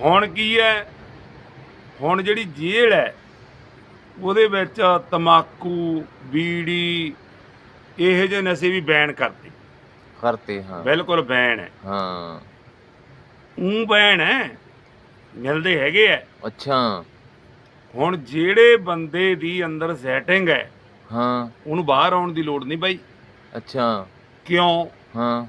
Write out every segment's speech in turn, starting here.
ਹੁਣ ਕੀ ਹੈ? ਹੁਣ ਜਿਹੜੀ ਜੇਲ੍ਹ ਹੈ ਉਹਦੇ ਵਿੱਚ ਤਮਾਕੂ ਬੀੜੀ ਇਹੋ ਜਿਹੇ ਨਸ਼ੇ ਵੀ ਬੈਨ ਕਰਤੇ। ਕਰਤੇ ਹਾਂ। ਬਿਲਕੁਲ ਬੈਨ ਹੈ। ਹਾਂ। ਉਹ ਬੈਨ ਹੈ ਮਿਲਦੇ ਹੈਗੇ ਆ ਅੱਛਾ। ਹੁਣ ਜਿਹੜੇ ਬੰਦੇ ਦੀ ਅੰਦਰ ਸੈਟਿੰਗ ਹੈ ਹਾਂ। ਉਹਨੂੰ ਬਾਹਰ ਆਉਣ ਦੀ ਲੋੜ ਨਹੀਂ ਬਾਈ। ਅੱਛਾ। ਕਿਉਂ? ਹਾਂ।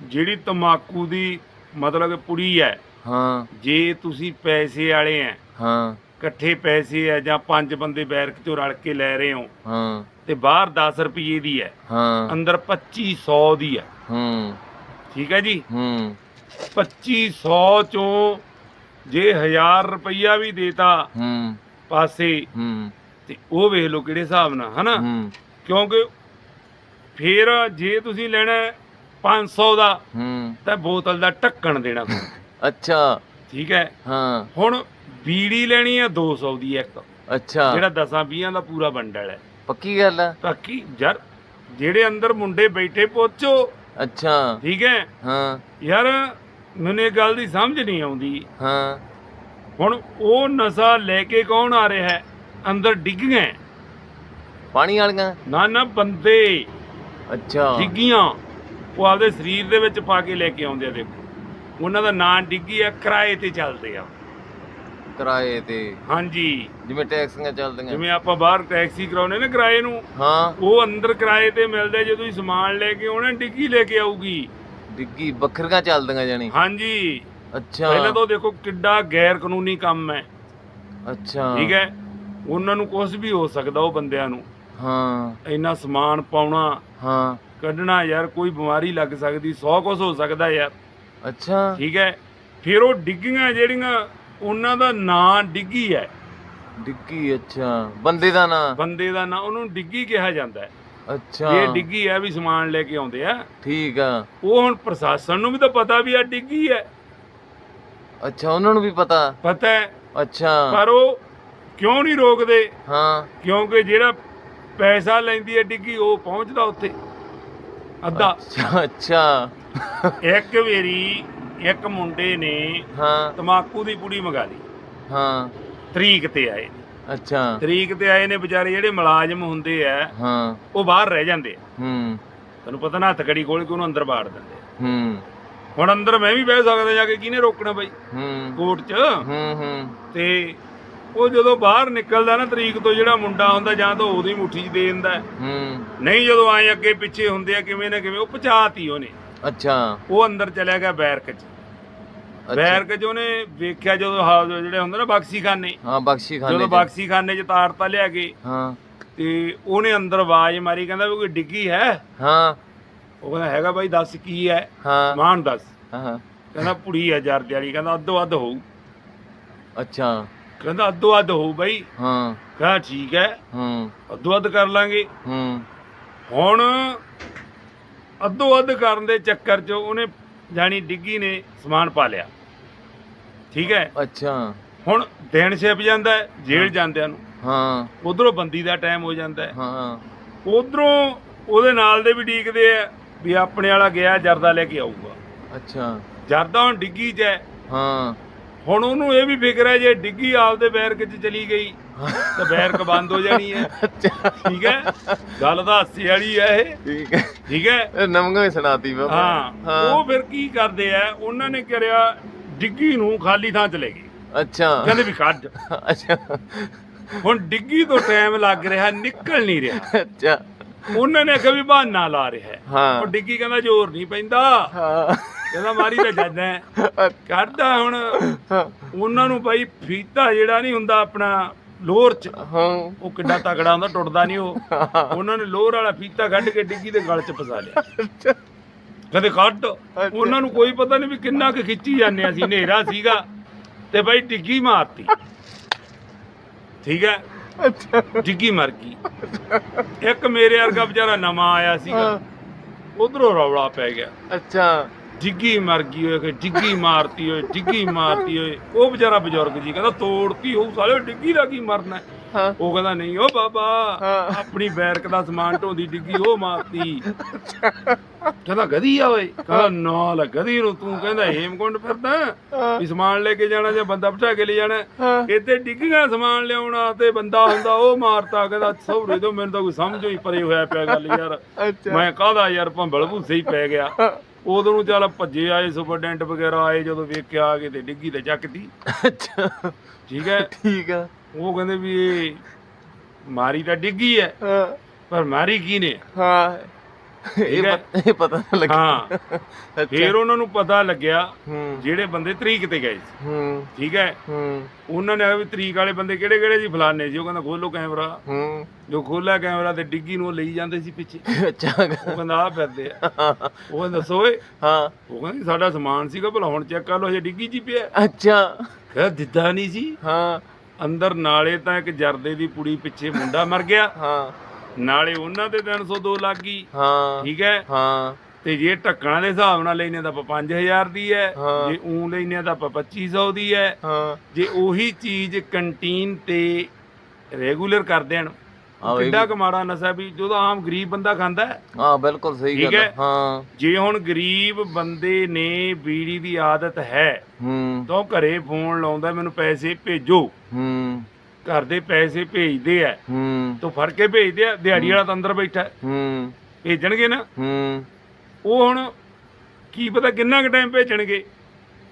ਜਿਹੜੀ ਤਮਾਕੂ ਦੀ ਮਤਲਬ ਪੁੜੀ ਹੈ ਹਾਂ। ਜੇ ਤੁਸੀਂ ਪੈਸੇ ਵਾਲੇ ਆ ਹਾਂ। ਇਕੱਠੇ ਪੈਸੇ ਆ ਜਾਂ ਪੰਜ ਬੰਦੇ ਬੈਰਕ ਚੋਂ ਰਲ ਕੇ ਲੈ ਰਹੇ ਹੋ ਹਾਂ। ਤੇ ਬਾਹਰ 10 ਰੁਪਏ ਦੀ ਹੈ ਹਾਂ। ਅੰਦਰ 2500 ਦੀ ਹੈ ਹੂੰ। ਠੀਕ ਹੈ ਜੀ? ਹੂੰ। 2500 ਚੋਂ ਜੇ 1000 ਰੁਪਈਆ ਵੀ ਦੇਤਾ ਹੂੰ। ਪਾਸੇ ਹੂੰ। ਤੇ ਉਹ ਵੇਖ ਲਓ ਕਿਹੜੇ ਹਿਸਾਬ ਨਾਲ ਹਨਾ? ਹੂੰ। ਕਿਉਂਕਿ ਫਿਰ ਜੇ ਤੁਸੀਂ ਲੈਣਾ ਹੈ 500 ਦਾ ਹੂੰ। ਤਾਂ ਬੋਤਲ ਦਾ ਢੱਕਣ ਦੇਣਾ। ਅੱਛਾ। ਠੀਕ ਹੈ। ਹਾਂ। ਹੁਣ ਬੀੜੀ ਲੈਣੀ ਹੈ 200 ਦੀ ਇੱਕ। ਅੱਛਾ। ਜਿਹੜਾ 10 20 ਦਾ ਪੂਰਾ ਬੰਡਲ ਹੈ। ਪੱਕੀ ਗੱਲ ਆ? ਤਾਂ ਕੀ ਯਾਰ ਜਿਹੜੇ ਅੰਦਰ ਮੁੰਡੇ ਬੈਠੇ ਪੋਚੋ ਅੱਛਾ। ਠੀਕ ਹੈ। ਹਾਂ। ਯਾਰ ਮੈਨੂੰ ਇਹ ਗੱਲ ਦੀ ਸਮਝ ਨਹੀਂ ਆਉਂਦੀ। ਹਾਂ। ਹੁਣ ਉਹ ਨਸ਼ਾ ਲੈ ਕੇ ਕੌਣ ਆ ਰਿਹਾ ਹੈ? ਅੰਦਰ ਡਿੱਗੀਆਂ ਪਾਣੀ ਵਾਲੀਆਂ? ਨਾ ਨਾ ਬੰਦੇ। ਅੱਛਾ। ਡਿੱਗੀਆਂ। ਉਹ ਆਪਦੇ ਸਰੀਰ ਦੇ ਵਿੱਚ ਪਾ ਕੇ ਲੈ ਕੇ ਆਉਂਦੇ ਆ ਦੇਖੋ। ਉਹਨਾਂ ਦਾ ਨਾਂ ਡਿੱਗੀ ਆ ਕਿਰਾਏ ਤੇ ਚੱਲਦੇ ਆ। ਕਿਰਾਏ ਤੇ। ਹਾਂਜੀ। ਜਿਵੇਂ ਟੈਕਸੀਆਂ ਚੱਲਦੀਆਂ। ਜਿਵੇਂ ਆਪਾਂ ਬਾਹਰ ਟੈਕਸੀ ਕਰਾਉਨੇ ਨਾ ਕਿਰਾਏ ਨੂੰ ਹਾਂ। ਉਹ ਅੰਦਰ ਕਿਰਾਏ ਤੇ ਮਿਲਦਾ ਜੇ ਤੁਸੀਂ ਸਮਾਨ ਲੈ ਕੇ ਆਉਣਾ ਡਿੱਗੀ ਲੈ ਕੇ ਆਊਗੀ। ਡਿੱਗੀ ਬੱਕਰੀਆਂ ਚੱਲਦੀਆਂ ਜਾਨੀ ਹਾਂਜੀ। ਅੱਛਾ। ਪਹਿਲਾਂ ਤਾਂ ਦੇਖੋ ਕਿੱਡਾ ਗੈਰ ਕਾਨੂੰਨੀ ਕੰਮ ਹੈ। ਅੱਛਾ। ਠੀਕ ਹੈ? ਉਹਨਾਂ ਨੂੰ ਕੁਝ ਵੀ ਹੋ ਸਕਦਾ ਉਹ ਬੰਦਿਆਂ ਨੂੰ। ਹਾਂ। ਇੰਨਾ ਸਮਾਨ ਪਾਉਣਾ ਹਾਂ। ਕੱਢਣਾ ਯਾਰ ਕੋਈ ਬਿਮਾਰੀ ਲੱਗ ਸਕਦੀ 100 ਕੁਝ ਹੋ ਸਕਦਾ ਯਾਰ। ਅੱਛਾ। ਠੀਕ ਹੈ। ਫਿਰ ਉਹ ਡਿੱਗੀਆਂ ਜਿਹੜੀਆਂ ਉਹਨਾਂ ਦਾ ਨਾਂ ਡਿੱਗੀ ਹੈ। ਡਿੱਗੀ ਅੱਛਾ। ਬੰਦੇ ਦਾ ਨਾਂ? ਬੰਦੇ ਦਾ ਨਾਂ ਉਹਨੂੰ ਡਿੱਗੀ ਕਿਹਾ ਜਾਂਦਾ ਹੈ। ਅੱਛਾ। ਇਹ ਡਿੱਗੀ ਹੈ ਵੀ ਸਮਾਨ ਲੈ ਕੇ ਆਉਂਦੇ ਆ। ਠੀਕ ਆ। ਉਹ ਹੁਣ ਪ੍ਰਸ਼ਾਸਨ ਨੂੰ ਵੀ ਤਾਂ ਪਤਾ ਵੀ ਆ ਡਿੱਗੀ ਹੈ। ਅੱਛਾ ਉਹਨਾਂ ਨੂੰ ਵੀ ਪਤਾ? ਪਤਾ ਹੈ। ਅੱਛਾ। ਪਰ ਉਹ ਕਿਉਂ ਨਹੀਂ ਰੋਕਦੇ? ਹਾਂ। ਕਿਉਂਕਿ ਜਿਹੜਾ ਪੈਸਾ ਲੈਂਦੀ ਹੈ ਡਿੱਗੀ ਉਹ ਪਹੁੰਚਦਾ ਉੱਥੇ। ਅੱਧਾ। ਅੱਛਾ ਅੱਛਾ। ਇੱਕ ਵਾਰੀ ਇੱਕ ਮੁੰਡੇ ਨੇ ਹਾਂ। ਤਮਾਕੂ ਦੀ ਪੁੜੀ ਮੰਗਾ ਲਈ। ਹਾਂ। ਤਰੀਕ ਤੇ ਆਏ। ਅੱਛਾ। ਤਰੀਕ ਤੇ ਆਏ ਨੇ ਵਿਚਾਰੇ ਜਿਹੜੇ ਮੁਲਾਜ਼ਮ ਹੁੰਦੇ ਆ ਹਾਂ। ਉਹ ਬਾਹਰ ਰਹਿ ਜਾਂਦੇ ਆ। ਹੂੰ। ਤੈਨੂੰ ਪਤਾ ਨਾ ਹੱਥਕੜੀ ਖੋਲ ਕੇ ਉਹਨੂੰ ਅੰਦਰ ਬਾੜ ਦਿੰਦੇ ਆ। ਹੂੰ। ਹੁਣ ਅੰਦਰ ਮੈਂ ਵੀ ਬਹਿ ਸਕਦਾ ਜਾ ਕੇ ਕਿਹਨੇ ਰੋਕਣਾ ਬਾਈ? ਹੂੰ। ਕੋਰਟ 'ਚ। ਹੂੰ ਹੂੰ। ਤੇ ਉਹ ਜਦੋਂ ਬਾਹਰ ਨਿਕਲਦਾ ਨਾ ਤਰੀਕ ਤੋਂ ਜਿਹੜਾ ਮੁੰਡਾ ਹੁੰਦਾ ਜਾਂ ਤਾਂ ਉਹਦੀ ਮੁੱਠੀ 'ਚ ਦੇ ਦਿੰਦਾ। ਹੈ। ਹੂੰ ਨਹੀਂ ਜਦੋਂ ਆਏ ਅੱਗੇ ਪਿੱਛੇ ਹੁੰਦੇ ਆ ਕਿਵੇਂ ਨਾ ਕਿਵੇਂ ਉਹ ਪਚਾਤੀ ਉਹਨੇ। ਅੱਛਾ। ਉਹ ਅੰਦਰ ਚਲਿਆ ਗਿਆ ਬੈਰਕ 'ਚ। ਬੈਰਕ 'ਚ ਉਹਨੇ ਵੇਖਿਆ ਜਦੋਂ ਹਾ- ਜਿਹੜੇ ਹੁੰਦੇ ਨਾ ਬਕਸੀ ਖਾਨੇ ਹਾਂ ਬਖਸ਼ੀ ਖਾਨੇ ਜਦੋਂ ਚ। ਬਕਸੀ ਖਾਨੇ 'ਚ ਤਾਰਤਾ ਲਿਆ ਕੇ ਹਾਂ। ਤੇ ਉਹਨੇ ਅੰਦਰ ਆਵਾਜ਼ ਮਾਰੀ ਕਹਿੰਦਾ ਵੀ ਕੋਈ ਡਿੱਗੀ ਹੈ? ਹਾਂ। ਉਹ ਕਹਿੰਦਾ ਹੈਗਾ ਬਾਈ ਦੱਸ ਕੀ ਹੈ? ਹਾਂ। ਸਮਾਨ ਦੱਸ। ਹਾਂ ਕਹਿੰਦਾ ਪੁੜੀ ਹੈ ਜਰ ਦਿਆਲੀ ਕਹਿੰਦਾ ਅੱਧੋ ਅੱਧ ਹੋਊ। ਅੱਛਾ। ਕਹਿੰਦਾ ਅੱਧੋ ਅੱਧ ਹੋਊ ਬਾਈ। ਹਾਂ। ਕਹਿੰਦਾ ਠੀਕ ਹੈ। ਹੂੰ। ਅੱਧੋ ਅੱਧ ਕਰ ਲਾਂਗੇ। ਹੂੰ। ਹੁਣ ਅੱਧੋ ਅੱਧ ਕਰਨ ਦੇ ਚੱਕਰ 'ਚ ਉਹਨੇ ਜਾਣੀ ਡਿੱਗੀ ਨੇ ਸਮਾਨ ਪਾ ਲਿਆ। ਠੀਕ ਹੈ? ਅੱਛਾ। ਹੁਣ ਦਿਨ ਛਿਪ ਜਾਂਦਾ ਹੈ, ਜੇਲ੍ਹ ਜਾਂਦਿਆਂ ਨੂੰ। ਹਾਂ। ਉਧਰੋਂ ਬੰਦੀ ਦਾ ਟਾਈਮ ਹੋ ਜਾਂਦਾ ਹੈ। ਹਾਂ। ਉਧਰੋਂ ਉਹਦੇ ਨਾਲ ਦੇ ਵੀ ਡੀਕਦੇ ਆ ਵੀ ਆਪਣੇ ਵਾਲਾ ਗਿਆ ਜਰਦਾ ਲੈ ਕੇ ਆਊਗਾ। ਅੱਛਾ। ਜਰਦਾ ਹੁਣ ਡਿੱਗੀ 'ਚ ਹੈ। ਹਾਂ। ਹੁਣ ਉਹਨੂੰ ਇਹ ਵੀ ਫਿਕਰ ਹੈ ਜੇ ਡਿੱਗੀ ਆਪਦੇ ਬੈਰਕ 'ਚ ਚਲੀ ਗਈ ਤਾਂ ਬੈਰਕ ਬੰਦ ਹੋ ਜਾਣੀ ਹੈ। ਠੀਕ ਹੈ? ਗੱਲ ਤਾਂ ਹਾਸੇ ਵਾਲੀ ਹੈ ਇਹ। ਠੀਕ ਹੈ। ਠੀਕ ਹੈ? ਇਹ ਨਮਗਾ ਹੀ ਸੁਣਾਤੀ ਬਾਬਾ। ਹਾਂ। ਉਹ ਫਿਰ ਕੀ ਕਰਦੇ ਆ? ਉਹਨਾਂ ਨੇ ਕਰਿਆ ਡਿੱਗੀ ਨੂੰ ਖਾਲੀ ਥਾਂ ਚ ਲੈ ਗਏ। ਅੱਛਾ। ਕਹਿੰਦੇ ਵੀ ਕੱਢ ਅੱਛਾ। ਹੁਣ ਡਿੱਗੀ ਤੋਂ ਟਾਈਮ ਲੱਗ ਰਿਹਾ ਨਿਕਲ ਨਹੀਂ ਰਿਹਾ। ਅੱਛਾ। ਉਹਨਾਂ ਨੇ ਕभी ਬਹਾਨਾ ਲਾ ਰਿਹਾ ਹੈ। ਉਹ ਡਿੱਗੀ ਕਹਿੰਦਾ ਜ਼ੋਰ ਨਹੀਂ ਪੈਂਦਾ। ਹਾਂ। ਕਹਿੰਦਾ ਮਾਰੀ ਤਾਂ ਜਾਂਦਾ। ਕੱਢਦਾ ਹੁਣ। ਉਹਨਾਂ ਨੂੰ ਭਾਈ ਫੀਤਾ ਜਿਹੜਾ ਨਹੀਂ ਹੁੰਦਾ ਆਪਣਾ ਲੋਰ ਚ। ਹਾਂ। ਉਹ ਕਿੱਡਾ ਤਕੜਾ ਹੁੰਦਾ ਟੁੱਟਦਾ ਨਹੀਂ ਉਹ। ਉਹਨਾਂ ਨੇ ਲੋਰ ਵਾਲਾ ਫੀਤਾ ਕੱਢ ਕੇ ਡਿੱਗੀ ਦੇ ਗਲ ਚ ਫਸਾ ਲਿਆ। ਕਹਿੰਦੇ ਕੱਢ ਉਹਨਾਂ ਨੂੰ ਕੋਈ ਪਤਾ ਨਹੀਂ ਵੀ ਕਿੰਨਾ ਕੁ ਖਿੱਚੀ ਜਾਂਦੇ ਅਸੀਂ। ਹਨੇਰਾ ਸੀਗਾ ਤੇ ਬਾਈ ਡਿੱਗੀ ਮਾਰਤੀ। ਠੀਕ ਹੈ? ਅੱਛਾ। ਡਿੱਗੀ ਮਰ ਗਈ ਇੱਕ ਮੇਰੇ ਵਰਗਾ ਵਿਚਾਰਾ ਨਵਾਂ ਆਇਆ ਸੀਗਾ। ਉਧਰੋਂ ਰੌਲਾ ਪੈ ਗਿਆ। ਅੱਛਾ। ਡਿੱਗੀ ਮਰ ਗਈ ਓਏ ਕਿ ਡਿੱਗੀ ਮਾਰਤੀ ਓਏ ਡਿੱਗੀ ਮਾਰਤੀ ਓਏ ਉਹ ਵਿਚਾਰਾ ਬਜ਼ੁਰਗ ਜੀ ਕਹਿੰਦਾ ਤੋੜਤੀ ਹੋਊ ਸਾਲੇ ਡਿੱਗੀ ਦਾ ਕੀ ਮਰਨਾ? ਹੈ? ਹਾਂ ਉਹ ਕਹਿੰਦਾ ਨਹੀਂ ਉਹ ਬਾਬਾ ਹਾਂ। ਆਪਣੀ ਬੈਰਕ ਦਾ ਸਮਾਨ ਢੋਂਦੀ ਡਿੱਗੀ ਉਹ ਮਾਰਤੀ। ਕਹਿੰਦਾ ਗਧੀ ਆ ਓਏ। ਕਹਿੰਦਾ ਨਾ ਲਾ ਗਧੀ ਨੂੰ ਤੂੰ ਕਹਿੰਦਾ ਹੇਮਕੁੰਡ ਫਿਰਦਾ। ਵੀ ਸਮਾਨ ਲੈ ਕੇ ਜਾਣਾ ਜਾਂ ਬੰਦਾ ਬਿਠਾ ਕੇ ਲੈ ਜਾਣਾ ਹਾਂ। ਇੱਥੇ ਡਿੱਗੀਆਂ ਸਮਾਨ ਲਿਆਉਣਾ ਤੇ ਬੰਦਾ ਹੁੰਦਾ ਉਹ ਮਾਰਤਾ। ਕਹਿੰਦਾ ਸੌਰੇ ਤੋਂ ਮੈਨੂੰ ਤਾਂ ਕੋਈ ਸਮਝ ਹੀ ਪਰੇ ਹੋਇਆ ਪਿਆ ਗੱਲ ਯਾਰ। ਅੱਛਾ। ਮੈਂ ਕਾਹਦਾ ਯਾਰ ਭੰਬਲ ਭੂਸੇ ਹੀ ਪੈ ਗਿਆ। ਉਦੋਂ ਨੂੰ ਚੱਲ ਭੱਜੇ ਆਏ ਸੁਪਰਡੈਂਟ ਵਗੈਰਾ ਆਏ ਜਦੋਂ ਵੇਖਿਆ ਆ ਕੇ ਤੇ ਡਿੱਗੀ ਤੇ ਚੱਕਦੀ। ਅੱਛਾ। ਠੀਕ ਹੈ? ਠੀਕ ਆ। ਉਹ ਕਹਿੰਦੇ ਵੀ ਇਹ ਮਾਰੀ ਤਾਂ ਡਿੱਗੀ ਹੈ ਹਾਂ। ਪਰ ਮਾਰੀ ਕੀ ਨੇ ਹਾਂ। ਇਹ। ਪਤਾ- ਇਹ ਪਤਾ ਨਾ ਲੱਗਾ ਹਾਂ। ਫਿਰ ਉਹਨਾਂ ਨੂੰ ਪਤਾ ਲੱਗਿਆ ਹੂੰ। ਜਿਹੜੇ ਬੰਦੇ ਤਰੀਕ ਤੇ ਗਏ ਸੀ। ਹੂੰ। ਠੀਕ ਹੈ? ਹੂੰ। ਉਹਨਾਂ ਨੇ ਕਿਹਾ ਵੀ ਤਰੀਕ ਵਾਲੇ ਬੰਦੇ ਕਿਹੜੇ ਕਿਹੜੇ ਸੀ? ਫਲਾਣੇ ਸੀ। ਉਹ ਕਹਿੰਦਾ ਖੋਲੋ ਕੈਮਰਾ। ਹੂੰ। ਜੋ ਖੋਲਿਆ ਕੈਮਰਾ ਤੇ ਡਿੱਗੀ ਨੂੰ ਉਹ ਲਈ ਜਾਂਦੇ ਸੀ ਪਿੱਛੇ। ਅੱਛਾ। ਉਹ ਕਹਿੰਦਾ ਆ ਫਿਰਦੇ ਆ। ਉਹ ਕਹਿੰਦਾ ਦੱਸੋ ਓਏ। ਹਾਂ। ਉਹ ਕਹਿੰਦਾ ਸਾਡਾ ਸਮਾਨ ਸੀਗਾ ਭਲਾ ਹੁਣ ਚੈੱਕ ਕਰ ਲਓ ਹਜੇ ਡਿੱਗੀ ਜੀ ਪਿਆ ਅੱਛਾ। ਕਹਿੰਦਾ ਦਿੱਤਾ ਨਹੀਂ ਸੀ? ਹਾਂ। ਅੰਦਰ ਨਾਲੇ ਤਾਂ ਇੱਕ ਜਰਦੇ ਦੀ ਪੁੜੀ ਪਿੱਛੇ ਮੁੰਡਾ ਮਰ ਗਿਆ। ਹਾਂ। ਨਾਲੇ ਉਹਨਾਂ ਤੇ 302 ਲੱਗ ਗਈ। ਹਾਂ ਠੀਕ ਹੈ? ਹਾਂ। ਤੇ ਜੇ ਢੱਕਣਾ ਦੇ ਹਿਸਾਬ ਨਾਲ ਲੈਨੇ ਤਾਂ ਆਪਾਂ 5000 ਦੀ ਹੈ। ਜੇ ਊਂ ਲੈਨੇ ਤਾਂ ਆਪਾਂ 2500 ਦੀ ਹੈ। ਹਾਂ। ਜੇ ਉਹੀ ਚੀਜ਼ ਕੰਟੀਨ ਤੇ ਰੈਗੂਲਰ ਕਰ ਦੇਣ ਕਿੱਡਾ ਕਮਾੜਾ ਨਸ਼ਾ ਵੀ ਜਦੋਂ ਆਮ ਗਰੀਬ ਬੰਦਾ ਖਾਂਦਾ ਹੈ। ਹਾਂ ਬਿਲਕੁਲ ਸਹੀ ਗੱਲ ਹੈ। ਹੈ। ਜੇ ਹੁਣ ਗਰੀਬ ਬੰਦੇ ਨੇ ਬੀੜੀ ਦੀ ਆਦਤ ਹੈ ਹੂੰ। ਤਾਂ ਘਰੇ ਫੋਨ ਲਾਉਂਦਾ ਮੈਨੂੰ ਪੈਸੇ ਭੇਜੋ। ਹੂੰ। ਘਰ ਦੇ ਪੈਸੇ ਭੇਜਦੇ ਆ। ਹੂੰ। ਤਾਂ ਫੜ ਕੇ ਭੇਜਦੇ ਆ ਦਿਹਾੜੀ ਵਾਲਾ ਤਾਂ ਅੰਦਰ ਬੈਠਾ ਹੈ। ਭੇਜਣਗੇ ਨਾ। ਹੂੰ। ਉਹ ਹੁਣ ਕੀ ਪਤਾ ਕਿੰਨਾ ਕੁ ਟਾਈਮ ਭੇਜਣਗੇ।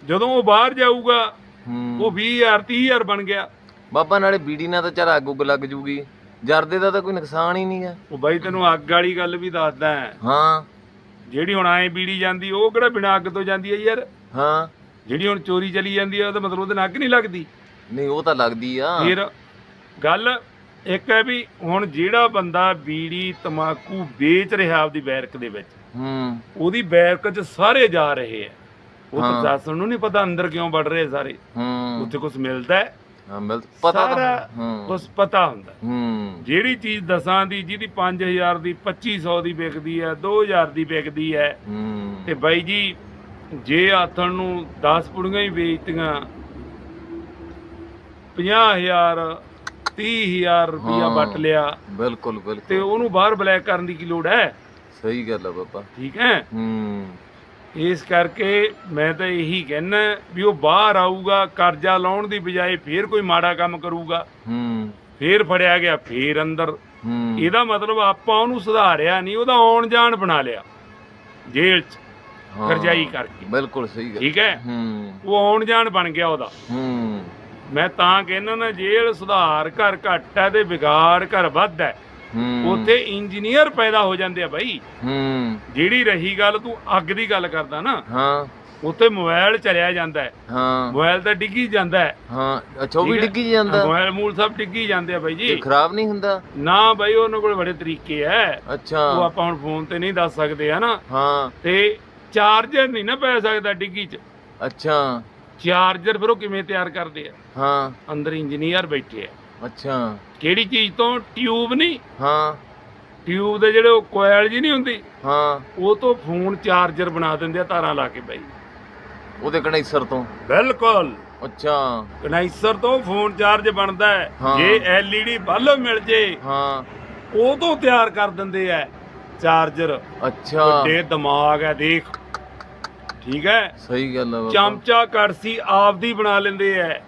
ਜਦੋਂ ਉਹ ਬਾਹਰ ਜਾਊਗਾ ਹੂੰ। ਉਹ 20000 30000 ਬਣ ਗਿਆ। ਬਾਬਾ ਨਾਲੇ ਬੀੜੀ ਨਾਲ ਤਾਂ ਚਲ ਅੱਗ ਉੱਗ ਲੱਗ ਜੂਗੀ। ਜਰਦੇ ਦਾ ਤਾਂ ਕੋਈ ਨੁਕਸਾਨ ਹੀ ਨਹੀਂ ਹੈ। ਉਹ ਬਾਈ ਤੈਨੂੰ ਅੱਗ ਵਾਲੀ ਗੱਲ ਵੀ ਦੱਸਦਾ ਹੈ। ਜਿਹੜੀ ਹੁਣ ਐ ਬੀੜੀ ਜਾਂਦੀ ਉਹ ਕਿਹੜਾ ਬਿਨਾਂ ਅੱਗ ਤੋਂ ਜਾਂਦੀ ਹੈ ਯਾਰ? ਹਾਂ। ਜਿਹੜੀ ਹੁਣ ਚੋਰੀ ਚਲੀ ਜਾਂਦੀ ਹੈ ਉਹਦਾ ਮਤਲਬ ਉਹਦੇ ਨਾਲ ਅੱਗ ਨਹੀਂ ਲੱਗਦੀ। ਨਹੀਂ ਉਹ ਤਾਂ ਲੱਗਦੀ ਆ। ਫਿਰ ਗੱਲ ਇੱਕ ਹੈ ਵੀ ਹੁਣ ਜਿਹੜਾ ਬੰਦਾ ਬੀੜੀ ਤਮਾਕੂ ਵੇਚ ਰਿਹਾ ਆਪਦੀ ਬੈਰਕ ਦੇ ਵਿੱਚ ਹੂੰ। ਉਹਦੀ ਬੈਰਕ 'ਚ ਸਾਰੇ ਜਾ ਰਹੇ ਆ। ਉਹ। ਪ੍ਰਸ਼ਾਸਨ ਨੂੰ ਨਹੀਂ ਪਤਾ ਅੰਦਰ ਕਿਉਂ ਵੜ ਰਹੇ ਸਾਰੇ। ਹੂੰ। ਉੱਥੇ ਕੁਝ ਮਿਲਦਾ ਹੈ। ਹਾਂ ਮਿਲ ਪਤਾ ਤਾਂ ਸਾਰਾ ਹੂੰ। ਕੁਝ ਪਤਾ ਹੁੰਦਾ। ਹੂੰ। ਜਿਹੜੀ ਚੀਜ਼ ਦਸਾਂ ਦੀ ਜਿਹਦੀ 5000 ਦੀ 2500 ਦੀ ਵਿਕਦੀ ਹੈ 2000 ਦੀ ਵਿਕਦੀ ਹੈ ਹੂੰ। ਤੇ ਬਾਈ ਜੀ ਜੇ ਆਥਣ ਨੂੰ 10 ਪੁੜੀਆਂ ਹੀ ਵੇਚਤੀਆਂ 50000 30000 ਰੁਪਇਆ ਹਾਂ। ਵੱਟ ਲਿਆ। ਬਿਲਕੁਲ ਤੇ ਬਿਲਕੁਲ ਉਹਨੂੰ ਬਾਹਰ ਬਲੈਕ ਕਰਨ ਦੀ ਕੀ ਲੋੜ ਹੈ? ਸਹੀ ਗੱਲ ਆ ਬਾਬਾ। ਠੀਕ ਹੈ? ਹੂੰ। ਇਸ ਕਰਕੇ ਮੈਂ ਤਾਂ ਇਹੀ ਕਹਿਣਾ ਵੀ ਉਹ ਬਾਹਰ ਆਊਗਾ ਕਰਜ਼ਾ ਲਾਉਣ ਦੀ ਬਜਾਏ ਫੇਰ ਕੋਈ ਮਾੜਾ ਕੰਮ ਕਰੂਗਾ। ਹੂੰ। ਫੇਰ ਫੜਿਆ ਗਿਆ ਫੇਰ ਅੰਦਰ। ਹੂੰ। ਇਹਦਾ ਮਤਲਬ ਆਪਾਂ ਉਹਨੂੰ ਸੁਧਾਰਿਆ ਨਹੀਂ ਉਹਦਾ ਆਉਣ ਜਾਣ ਬਣਾ ਲਿਆ। ਜੇਲ੍ਹ 'ਚ ਹਾਂ, ਕਰਜ਼ਾਈ ਕਰਕੇ। ਬਿਲਕੁਲ ਸਹੀ ਗੱਲ। ਠੀਕ ਹੈ? ਹੂੰ। ਉਹ ਆਉਣ ਜਾਣ ਬਣ ਗਿਆ ਉਹਦਾ। ਹੂੰ। ਮੈਂ ਤਾਂ ਕਹਿੰਦਾ ਨਾ ਜੇਲ੍ਹ ਸੁਧਾਰ ਘਰ ਘੱਟ ਹੈ ਤੇ ਵਿਗਾੜ ਘਰ ਵੱਧ ਹੈ। ਉੱਥੇ ਇੰਜੀਨੀਅਰ ਪੈਦਾ ਹੋ ਜਾਂਦੇ ਆ ਬਾਈ। ਹੂੰ। ਜਿਹੜੀ ਰਹੀ ਗੱਲ ਤੂੰ ਅੱਗ ਦੀ ਗੱਲ ਕਰਦਾ ਨਾ ਹਾਂ। ਉੱਥੇ ਮੋਬਾਈਲ ਚਲਿਆ ਜਾਂਦਾ ਹੈ। ਹਾਂ। ਮੋਬਾਈਲ ਤਾਂ ਡਿੱਗੀ ਜਾਂਦਾ ਹੈ। ਹਾਂ ਅੱਛਾ ਉਹ ਵੀ। ਡਿੱਗੀ ਜਾਂਦਾ? ਮੋਬਾਈਲ ਮੂਲ ਸਭ ਡਿੱਗੀ ਜਾਂਦੇ ਆ ਬਾਈ ਜੀ। ਖਰਾਬ ਨਹੀਂ ਹੁੰਦਾ? ਨਾ ਬਾਈ ਉਹਨਾਂ ਕੋਲ ਬੜੇ ਤਰੀਕੇ ਐ ਉਹ ਅੱਛਾ ਆਪਾਂ ਹੁਣ ਫੋਨ ਤੇ ਨਹੀਂ ਦੱਸ ਸਕਦੇ ਹਨਾ ਹਾਂ। ਤੇ ਚਾਰਜਰ ਨਹੀਂ ਨਾ ਪੈ ਸਕਦਾ ਡਿੱਗੀ 'ਚ। ਅੱਛਾ। ਚਾਰਜਰ ਫਿਰ ਉਹ ਕਿਵੇਂ ਤਿਆਰ ਕਰਦੇ ਆ? ਹਾਂ। ਅੰਦਰ ਇੰਜੀਨੀਅਰ ਬੈਠੇ ਆ। ਅੱਛਾ। ਕਿਹੜੀ ਚੀਜ਼ ਤੋਂ? ਟਿਊਬ ਨਹੀਂ। ਹਾਂ। ਟਿਊਬ ਦੇ ਜਿਹੜੇ ਉਹ ਕੋਇਲ ਜੀ ਨਹੀਂ ਹੁੰਦੀ? ਹਾਂ। ਉਹ ਤੋਂ ਫੋਨ ਚਾਰਜਰ ਬਣਾ ਦਿੰਦੇ ਆ ਤਾਰਾਂ ਲਾ ਕੇ ਬਾਈ। ਉਹਦੇ ਕਨੈਕਸਰ ਤੋਂ। ਬਿਲਕੁਲ। ਅੱਛਾ। ਕਨੈਕਸਰ ਤੋਂ ਫੋਨ ਚਾਰਜ ਬਣਦਾ ਹੈ। ਹਾਂ। ਜੇ ਐਲਈਡੀ ਬਲਬ ਮਿਲ ਜੇ ਹਾਂ। ਉਹ ਤੋਂ ਤਿਆਰ ਕਰ ਦਿੰਦੇ ਆ ਚਾਰਜਰ। ਅੱਛਾ। ਵੱਡੇ ਦਿਮਾਗ ਹੈ ਦੇਖ। ਠੀਕ ਹੈ? ਸਹੀ ਗੱਲ ਆ ਬਾਬਾ। ਚਮਚਾ ਕੜਸੀ ਆਪਦੀ ਬਣਾ ਲੈਂਦੇ ਐ।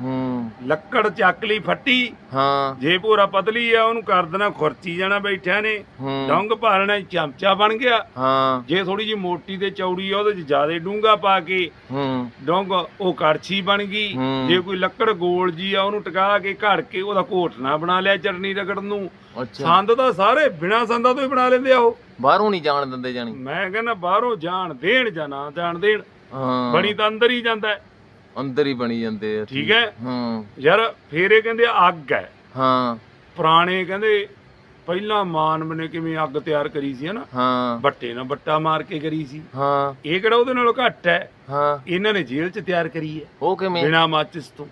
ਹੂੰ। ਲੱਕੜ ਚੱਕ ਲਈ ਫੱਟੀ। ਹਾਂ। ਜੇ ਪੂਰਾ ਪਤਲੀ ਆ ਉਹਨੂੰ ਕਰ ਦੇਣਾ ਖੁਰਚੀ ਜਾਣਾ ਬੈਠਿਆ ਨੇ। ਹੂੰ। ਡੰਗ ਪਾ ਲੈਣਾ ਚਮਚਾ ਬਣ ਗਿਆ। ਹਾਂ। ਜੇ ਥੋੜੀ ਜੀ ਮੋਟੀ ਤੇ ਚੌੜੀ ਆ ਉਹਦੇ ਚ ਜ਼ਿਆਦਾ ਡੂੰਗਾ ਪਾ ਕੇ ਹੂੰ। ਡੋਂਗ ਉਹ ਕੜਛੀ ਬਣ ਗਈ। ਹੂੰ। ਜੇ ਕੋਈ ਲੱਕੜ ਗੋਲ ਜੀ ਆ ਉਹਨੂੰ ਟਿਕਾ ਕੇ ਘੜ ਕੇ ਉਹਦਾ ਘੋਟਣਾ ਬਣਾ ਲਿਆ ਚਟਨੀ ਰਗੜਨ ਨੂੰ। ਅੱਛਾ। ਸੰਦ ਤਾਂ ਸਾਰੇ ਬਿਨਾ ਸੰਦਾਂ ਤੋਂ ਹੀ ਬਣਾ ਲੈਂਦੇ ਆ ਉਹ। ਬਾਹਰੋਂ ਨਹੀਂ ਜਾਣ ਦਿੰਦੇ ਜਾਣੀ। ਮੈਂ ਕਹਿੰਦਾ ਬਾਹਰੋਂ ਜਾਣ ਦੇਣ ਜਾਂ ਨਾ ਜਾਣ ਦੇਣ ਹਾਂ। ਬਣੀ ਤਾਂ ਅੰਦਰ ਹੀ ਜਾਂਦਾ। ਹੈ। ਅੰਦਰ ਹੀ ਬਣੀ ਜਾਂਦੇ ਆ। ਠੀਕ ਹੈ। ਹਾਂ। ਯਾਰ ਫੇਰ ਇਹ ਕਹਿੰਦੇ ਅੱਗ ਹੈ। ਹਾਂ। ਪੁਰਾਣੇ ਕਹਿੰਦੇ ਪਹਿਲਾਂ ਮਾਨਵ ਨੇ ਕਿਵੇਂ ਅੱਗ ਤਿਆਰ ਕਰੀ ਸੀ ਹਨਾ? ਹਾਂ। ਬੱਟੇ ਨਾਲ ਬੱਟਾ ਮਾਰ ਕੇ ਕਰੀ ਸੀ। ਹਾਂ। ਇਹ ਕਿਹੜਾ ਉਹਦੇ ਨਾਲੋਂ ਘੱਟ ਹੈ? ਹਾਂ। ਇਹਨਾਂ ਨੇ ਜੇਲ੍ਹ 'ਚ ਤਿਆਰ ਕਰੀ ਹੈ। ਉਹ ਕਿਵੇਂ? ਬਿਨਾ ਮਾਚਿਸ ਤੋਂ।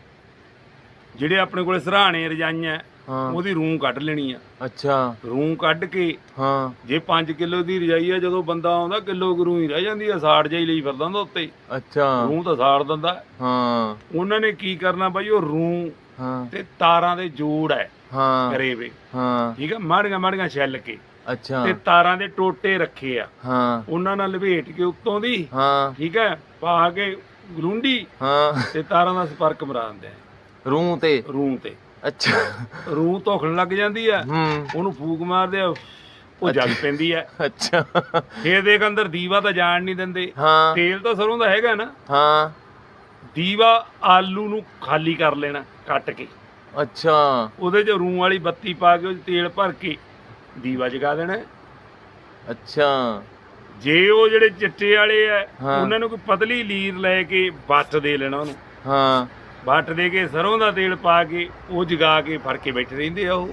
ਜਿਹੜੇ ਆਪਣੇ ਕੋਲੇ ਸਰਾਣੇ ਰਜਾਈਆਂ ਹਾਂ ਉਹਦੀ ਰੂੰ ਕੱਢ ਲੈਣੀ ਆ। ਅੱਛਾ। ਰੂੰ ਕੱਢ ਕੇ ਹਾਂ। ਜੇ 5 ਕਿਲੋ ਦੀ ਰਜਾਈ ਆ ਜਦੋਂ ਬੰਦਾ ਆਉਂਦਾ ਕਿਲੋ ਗੁਰੂ ਹੀ ਰਹਿ ਜਾਂਦੀ ਆ ਸਾੜ ਜਾਈ ਲਈ ਫਿਰਦਾ ਹੁੰਦਾ ਉੱਤੇ ਅੱਛਾ। ਰੂੰ ਤਾਂ ਸਾੜ ਦਿੰਦਾ। ਹਾਂ। ਉਹਨਾਂ ਨੇ ਕੀ ਕਰਨਾ ਬਾਈ ਉਹ ਰੂੰ ਹਾਂ। ਤੇ ਤਾਰਾਂ ਦੇ ਜੋੜ ਹੈ ਹਾਂ। ਕਰੇ ਵੇ। ਹਾਂ। ਠੀਕ ਹੈ ਮਾੜੀਆਂ ਮਾੜੀਆਂ ਛੱਲ ਕੇ। ਅੱਛਾ। ਤੇ ਤਾਰਾਂ ਦੇ ਟੋਟੇ ਰੱਖੇ ਆ। ਹਾਂ। ਉਹਨਾਂ ਨਾਲ ਲਪੇਟ ਕੇ ਉੱਤੋਂ ਦੀ। ਹਾਂ। ਠੀਕ ਹੈ? ਪਾ ਕੇ ਗਲੁੰਡੀ ਹਾਂ। ਤੇ ਤਾਰਾਂ ਦਾ ਸੰਪਰਕ ਮਰਾ ਦਿੰਦੇ ਆ। ਰੂਹ ਤੇ। ਰੂੰ ਤੇ। ਅੱਛਾ। ਰੂੰ ਧੋਖਣ ਲੱਗ ਜਾਂਦੀ ਆ। ਹੂੰ। ਉਹਨੂੰ ਫੂਕ ਮਾਰਦੇ ਆ ਉਹ ਜਗ ਪੈਂਦੀ ਆ। ਅੱਛਾ। ਫੇਰ ਦੇਖ ਅੰਦਰ ਦੀਵਾ ਤਾਂ ਜਾਣ ਨਹੀਂ ਦਿੰਦੇ। ਹਾਂ। ਤੇਲ ਤਾਂ ਸਰੋਂ ਦਾ ਹੈਗਾ ਨਾ। ਹਾਂ। ਦੀਵਾ ਆਲੂ ਨੂੰ ਖਾਲੀ ਕਰ ਲੈਣਾ ਕੱਟ ਕੇ। ਅੱਛਾ। ਉਹਦੇ 'ਚ ਰੂੰ ਵਾਲੀ ਬੱਤੀ ਪਾ ਕੇ ਉਹ ਤੇਲ ਭਰ ਕੇ ਦੀਵਾ ਜਗਾ ਦੇਣਾ। ਹੈ। ਅੱਛਾ। ਜੇ ਉਹ ਜਿਹੜੇ ਚਿੱਟੇ ਵਾਲੇ ਆ ਹਾਂ। ਉਹਨਾਂ ਨੂੰ ਕੋਈ ਪਤਲੀ ਲੀਰ ਲੈ ਕੇ ਬੱਟ ਦੇ ਲੈਣਾ ਉਹਨੂੰ। ਹਾਂ। ਬੱਟ ਦੇ ਕੇ ਸਰੋਂ ਦਾ ਤੇਲ ਪਾ ਕੇ ਉਹ ਜਗਾ ਕੇ ਫੜ ਕੇ ਬੈਠੇ ਰਹਿੰਦੇ ਆ ਉਹ।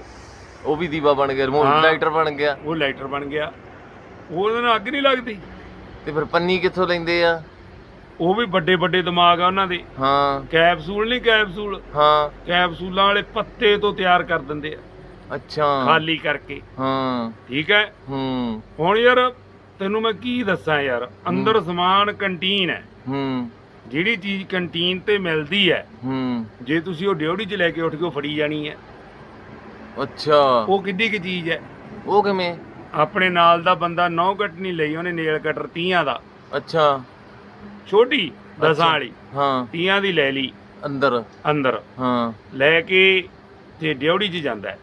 ਉਹ ਵੀ ਦੀਵਾ ਬਣ ਗਿਆ ਰਿਮੋਟ ਹਾਂ। ਲਾਈਟਰ ਬਣ ਗਿਆ। ਉਹ ਲਾਈਟਰ ਬਣ ਗਿਆ। ਉਹਦੇ ਨਾਲ ਅੱਗ ਨਹੀਂ ਲੱਗਦੀ। ਤੇ ਫਿਰ ਪੰਨੀ ਕਿੱਥੋਂ ਲੈਂਦੇ ਆ? ਉਹ ਵੀ ਵੱਡੇ ਵੱਡੇ ਦਿਮਾਗ ਆ ਉਹਨਾਂ ਦੇ। ਹਾਂ। ਕੈਪਸੂਲ ਨਹੀਂ ਕੈਪਸੂਲ। ਹਾਂ। ਕੈਪਸੂਲਾਂ ਵਾਲੇ ਪੱਤੇ ਤੋਂ ਤਿਆਰ ਕਰ ਦਿੰਦੇ ਆ। ਅੱਛਾ। ਖਾਲੀ ਕਰਕੇ। ਹਾਂ। ਠੀਕ ਹੈ? ਹੂੰ। ਹੁਣ ਯਾਰ ਤੈਨੂੰ ਮੈਂ ਕੀ ਦੱਸਾਂ ਯਾਰ? ਅੰਦਰ ਸਮਾਨ ਕੰਟੀਨ ਹੈ। ਹੂੰ। ਜਿਹੜੀ ਚੀਜ਼ ਕੰਟੀਨ ਤੇ ਮਿਲਦੀ ਹੈ ਹੂੰ। ਜੇ ਤੁਸੀਂ ਉਹ ਡਿਊਟੀ 'ਚ ਲੈ ਕੇ ਉੱਠ ਕੇ ਉਹ ਫੜੀ ਜਾਣੀ ਹੈ। ਅੱਛਾ। ਉਹ ਕਿੱਡੀ ਕੀ ਚੀਜ਼ ਹੈ। ਉਹ ਕਿਵੇਂ? ਆਪਣੇ ਨਾਲ ਦਾ ਬੰਦਾ ਨੌ ਕੱਟ ਨਹੀਂ ਲਈ ਉਹਨੇ ਨੇਲ ਕਟਰ 30 ਦਾ। ਅੱਛਾ। ਛੋਟੀ ਦਸਾਂ ਵਾਲੀ ਹਾਂ। 30 ਦੀ ਲੈ ਲਈ। ਅੰਦਰ। ਅੰਦਰ। ਹਾਂ। ਲੈ ਕੇ ਤੇ ਡਿਊਟੀ 'ਚ ਜਾਂਦਾ ਹੈ।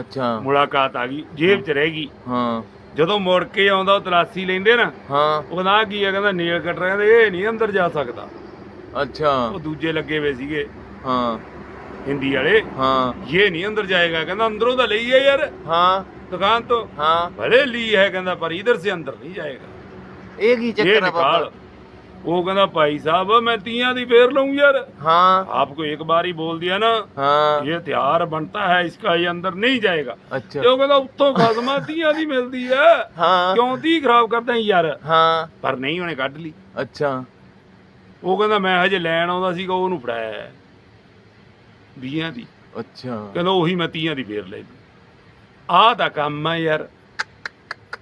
ਅੱਛਾ। ਮੁਲਾਕਾਤ ਆ ਗਈ ਜੇਬ 'ਚ ਰਹਿ ਗਈ। ਹਾਂ। ਜਦੋਂ ਮੁੜ ਕੇ ਆਉਂਦਾ ਉਹ ਤਲਾਸੀ ਲੈਂਦੇ ਨਾ ਹਾਂ। ਉਹ ਕਹਿੰਦਾ ਕੀ ਹੈ ਕਹਿੰਦਾ ਨੇਲ ਕਟਰ ਕਹਿੰਦੇ ਇਹ ਨਹੀਂ ਅੰਦਰ ਜਾ ਸਕਦਾ। ਅੱਛਾ ਉਹ ਦੂਜੇ ਲੱਗੇ ਹੋਏ ਸੀਗੇ ਹਾਂ ਹਿੰਦੀ ਵਾਲੇ ਹਾਂ ਇਹ ਨਹੀਂ ਅੰਦਰ ਜਾਏਗਾ ਕਹਿੰਦਾ ਅੰਦਰੋਂ ਤਾਂ ਲਈ ਹੈ ਯਾਰ ਹਾਂ ਦੁਕਾਨ ਤੋਂ ਹਾਂ भले ली है कहता पर इधर से अंदर नहीं जाएगा ਇਹ ਕੀ ये ਚੱਕਰ ਆ निकाल ਬਾਬਾ वो कहता भाई साहब मैं तिया दी फेर लूं यार ਹਾਂ आपको एक बार ही बोल दिया ना ਹਾਂ ये हथियार बनता है इसका ये अंदर नहीं जाएगा ਅੱਛਾ ਤੇ ਉਹ ਕਹਿੰਦਾ ਉੱਤੋਂ ਖਸਮਾ ਤੀਆਂ ਦੀ ਮਿਲਦੀ ਹੈ ਹਾਂ ਕਿਉਂ ਤੀ ਖਰਾਬ ਕਰਦਾ ਸੀ ਯਾਰ ਹਾਂ ਪਰ ਨਹੀਂ ਉਹਨੇ ਕੱਢ ਲਈ ਅੱਛਾ ਉਹ ਕਹਿੰਦਾ ਮੈਂ ਹਜੇ ਲੈਣ ਆਉਂਦਾ ਸੀਗਾ ਉਹਨੂੰ ਫੜਾਇਆ। ਵੀਆਂ ਦੀ। ਅੱਛਾ। ਕਹਿੰਦਾ ਉਹੀ ਮੈਂ ਤੀਆਂ ਦੀ ਫੇਰ ਲਈ। ਆਹ ਤਾਂ ਕੰਮ ਆ ਯਾਰ।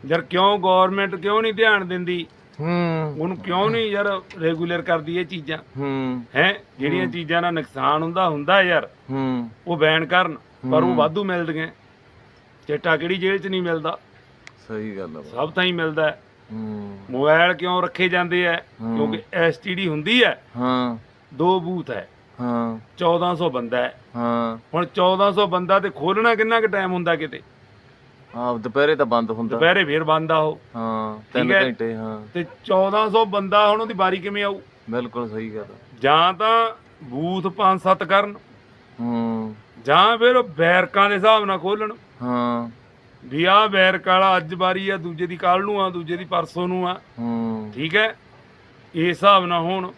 ਯਾਰ ਕਿਉਂ ਗਵਰਨਮੈਂਟ ਕਿਉਂ ਨਹੀਂ ਧਿਆਨ ਦਿੰਦੀ? ਹੂੰ। ਉਹਨੂੰ ਕਿਉਂ ਨਹੀਂ ਯਾਰ ਰੈਗੂਲਰ ਕਰਦੀ ਇਹ ਚੀਜ਼ਾਂ? ਹੂੰ। ਹੈ? ਜਿਹੜੀਆਂ ਚੀਜ਼ਾਂ ਨਾਲ ਨੁਕਸਾਨ ਹੁੰਦਾ ਹੁੰਦਾ ਯਾਰ। ਹੂੰ। ਉਹ ਬੈਨ ਕਰਨ ਪਰ ਉਹ। ਵਾਧੂ ਮਿਲਦੀਆਂ। ਚਿੱਟਾ ਕਿਹੜੀ ਜੇਲ੍ਹ 'ਚ ਨਹੀਂ ਮਿਲਦਾ? ਸਹੀ ਗੱਲ ਆ। ਸਭ ਤਾਂ ਹੀ ਮਿਲਦਾ। ਮੋਬਾਈਲ ਕਿਉਂ ਰੱਖੇ ਜਾਂਦੇ ਆ ਹੂੰ। ਕਿਉਂਕਿ ਐਸਟੀਡੀ ਹੁੰਦੀ ਹੈ ਹਾਂ। ਦੋ ਬੂਥ ਹੈ। ਹਾਂ 1400 ਬੰਦਾ ਹੈ ਹਾਂ। ਹੁਣ 1400 ਬੰਦਾ ਤੇ ਖੋਲਣਾ ਕਿੰਨਾ ਕੁ ਟਾਈਮ ਹੁੰਦਾ ਕਿਤੇ? ਆਪ ਦੁਪਹਿਰੇ ਤਾਂ ਬੰਦ ਹੁੰਦਾ। ਦੁਪਹਿਰੇ ਫੇਰ ਬੰਦ ਆ ਉਹ। ਹਾਂ ਠੀਕ 3 ਹੈ। ਘੰਟੇ ਹਾਂ। ਤੇ 1400 ਬੰਦਾ ਹੁਣ ਉਹਦੀ ਵਾਰੀ ਕਿਵੇਂ ਆਊ? ਬਿਲਕੁਲ ਸਹੀ ਗੱਲ। ਜਾਂ ਤਾਂ ਬੂਥ 5-7 ਕਰਨ। ਹੂੰ। ਜਾਂ ਫਿਰ ਬੈਰਕਾਂ ਦੇ ਹਿਸਾਬ ਨਾਲ ਖੋਲਣ ਹਾਂ। ਵੀ ਆਹ ਬੈਰਕ ਵਾਲਾ ਅੱਜ ਵਾਰੀ ਆ ਦੂਜੇ ਦੀ ਕੱਲ ਨੂੰ ਆ ਦੂਜੇ ਦੀ ਪਰਸੋਂ ਨੂੰ ਆ। ਹੂੰ। ਠੀਕ ਹੈ? ਇਸ ਹਿਸਾਬ ਨਾਲ ਹੁਣ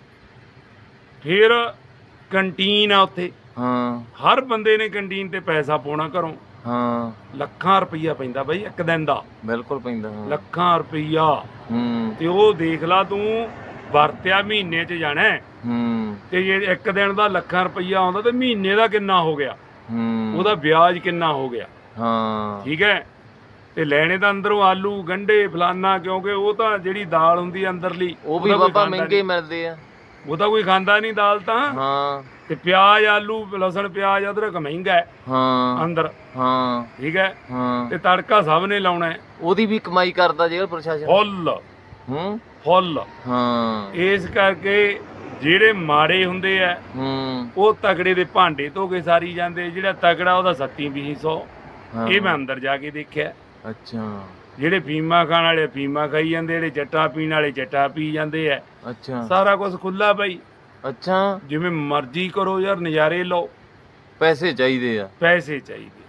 ਫਿਰ ਕੰਟੀਨ ਆ ਉੱਥੇ। ਹਾਂ। ਹਰ ਬੰਦੇ ਨੇ ਕੰਟੀਨ ਤੇ ਪੈਸਾ ਪਾਉਣਾ ਘਰੋਂ। ਹਾਂ। ਲੱਖਾਂ ਰੁਪਈਆ ਪੈਂਦਾ ਬਈ ਇੱਕ ਦਿਨ ਦਾ। ਬਿਲਕੁਲ ਪੈਂਦਾ ਹਾਂ। ਲੱਖਾਂ ਰੁਪਈਆ। ਹੂੰ। ਤੇ ਉਹ ਦੇਖ ਲਾ ਤੂੰ ਵਰਤਿਆ ਮਹੀਨੇ 'ਚ ਜਾਣਾ ਹੂੰ। ਤੇ ਜੇ ਇੱਕ ਦਿਨ ਦਾ ਲੱਖਾਂ ਰੁਪਈਆ ਆਉਂਦਾ ਤੇ ਮਹੀਨੇ ਦਾ ਕਿੰਨਾ ਹੋ ਗਿਆ? ਹੂੰ। ਉਹਦਾ ਵਿਆਜ ਕਿੰਨਾ ਹੋ ਗਿਆ? ਹਾਂ। ਠੀਕ ਹੈ? ਤੇ ਲੈਣੇ ਤਾਂ ਅੰਦਰੋਂ ਆਲੂ ਗੰਢੇ ਫਲਾਨਾ ਕਿਉਂਕਿ ਉਹ ਤਾਂ ਜਿਹੜੀ ਦਾਲ ਹੁੰਦੀ ਹੈ ਅੰਦਰਲੀ ਉਹ ਵੀ ਉਹਦਾ ਕੋਈ ਬਾਬਾ ਖਾਂਦਾ ਮਹਿੰਗੇ ਨਹੀਂ। ਮਿਲਦੇ ਆ। ਉਹ ਤਾਂ ਕੋਈ ਖਾਂਦਾ ਨਹੀਂ ਦਾਲ ਤਾਂ। ਹਾਂ। ਤੇ ਪਿਆਜ਼ ਆਲੂ ਲਸਣ ਪਿਆਜ਼ ਅਦਰਕ ਮਹਿੰਗਾ ਹੈ। ਹਾਂ। ਅੰਦਰ। ਹਾਂ। ਠੀਕ ਹੈ? ਹਾਂ। ਤੇ ਤੜਕਾ ਸਭ ਨੇ ਲਾਉਣਾ ਹੈ। ਉਹਦੀ ਵੀ ਕਮਾਈ ਕਰਦਾ ਜੇਲ੍ਹ ਪ੍ਰਸ਼ਾਸਨ। ਫੁੱਲ। ਹੂੰ? ਫੁੱਲ। ਹਾਂ। ਇਸ ਕਰਕੇ ਜਿਹੜੇ ਮਾੜੇ ਹੁੰਦੇ ਆ ਹੂੰ। ਉਹ ਤਗੜੇ ਦੇ ਭਾਂਡੇ ਧੋ ਕੇ ਸਾਰੀ ਜਾਂਦੇ ਜਿਹੜਾ ਤਗੜਾ ਉਹਦਾ ਸੱਤੀ ਵੀ ਸੌ। ਹਾਂ। ਇਹ ਮੈਂ ਅੰਦਰ ਜਾ ਕੇ ਦੇਖਿਆ। ਅੱਛਾ। ਜਿਹੜੇ ਫੀਮਾ ਖਾਣ ਵਾਲੇ ਫੀਮਾ ਖਾਈ ਜਾਂਦੇ ਜਿਹੜੇ ਚੱਟਾ ਪੀਣ ਵਾਲੇ ਚੱਟਾ ਪੀ ਜਾਂਦੇ ਆ ਅੱਛਾ। ਸਾਰਾ ਕੁਝ ਖੁੱਲਾ ਬਈ। ਅੱਛਾ। ਜਿਵੇਂ ਮਰਜ਼ੀ ਕਰੋ ਯਾਰ ਨਜ਼ਾਰੇ ਲਓ। ਪੈਸੇ ਚਾਹੀਦੇ ਆ। ਪੈਸੇ ਚਾਹੀਦੇ।